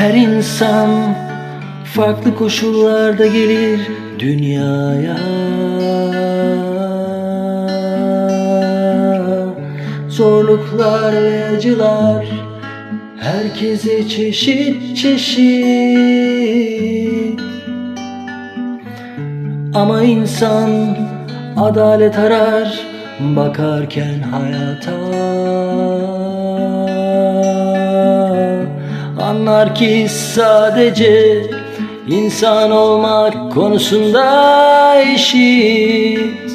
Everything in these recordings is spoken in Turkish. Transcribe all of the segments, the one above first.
Her insan farklı koşullarda gelir dünyaya. Zorluklar ve acılar herkese çeşit çeşit. Ama insan adalet arar bakarken hayata Anlar ki sadece insan olmak konusunda eşit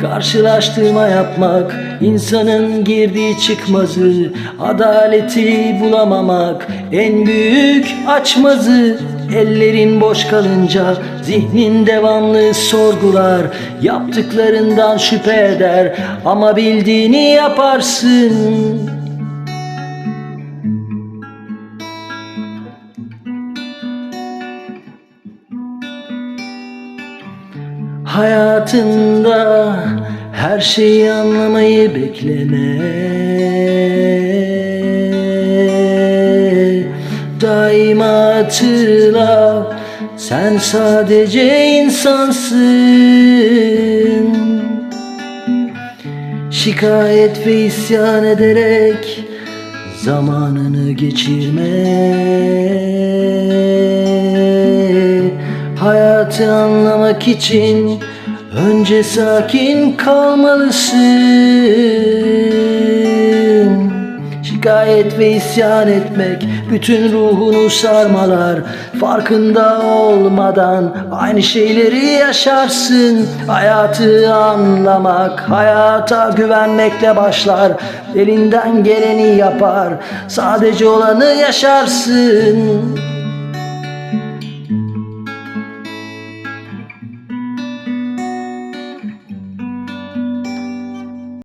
Karşılaştırma yapmak, insanın girdiği çıkmazı, adaleti bulamamak en büyük açmazı. Ellerin boş kalınca zihnin devamlı sorgular, yaptıklarından şüphe eder ama bildiğini yaparsın. Hayatında her şeyi anlamayı bekleme. Daima hatırla sen sadece insansın. Şikayet ve isyan ederek zamanını geçirme Hayatı anlamak için önce sakin kalmalısın. Şikayet ve isyan etmek bütün ruhunu sarmalar. Farkında olmadan aynı şeyleri yaşarsın. Hayatı anlamak hayata güvenmekle başlar. Elinden geleni yapar. Sadece olanı yaşarsın